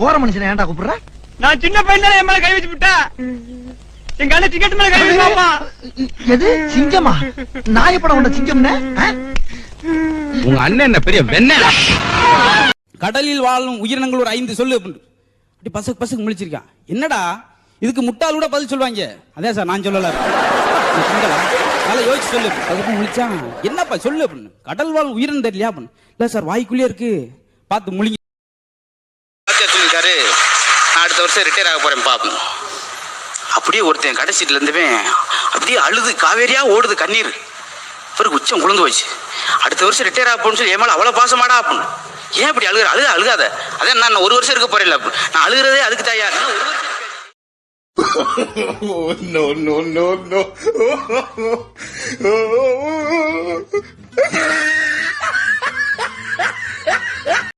போற மனுஷனை ஏன்டா கூப்பிடுற? நான் சின்ன பையன் தானே என் மேல கை வச்சு விட்டேன் எங்க அண்ணன் டிக்கெட் மேல கை வச்சாப்பா எது? சிங்கமா? நான் எப்படா உன்ன சிங்கம்னு? ஆ? உங்க அண்ணன் என்ன பெரிய வெண்ண? கடலில் வாழும் உயிரினங்கள் ஒரு ஐந்து சொல்லு. அப்படி பசக்கு பசக்கு முழிச்சிருக்கான் என்னடா? இதுக்கு முட்டாள் கூட பதில் சொல்லுவாங்க. அதே சார் நான் சொல்லல? நல்லா யோசிச்சு சொல்லு. அதுக்கு முழிச்சான் என்னப்பா சொல்லு அப்படின்னு. கடல் வாழும் உயிரினம் தெரியலையா அப்படின்னு. இல்ல சார் வாய்க்குள்ளே இருக்கு. பார்த்து முழிங்க. நான் அடுத்த வருஷம் ரிட்டையர் ஆக போகிறேன் பாப்போம் அப்படியே ஒருத்தன் கடை சீட்ல அப்படியே அழுது காவேரியா ஓடுது கண்ணீர். பிறகு உச்சம் குழந்து போச்சு. அடுத்த வருஷம் ரிட்டையர் ஆகணும்னு சொல்லி ஏமால அவ்வளவு பாசமாடா அப்படின்னு. ஏன் இப்படி அழுகிற? அழுக அழுகாத. அதான் நான் ஒரு வருஷம் இருக்க போறேன் நான் அழுகிறதே அதுக்கு தாயா. ஒரு வருஷம் oh, no, no, no, no. Oh, oh,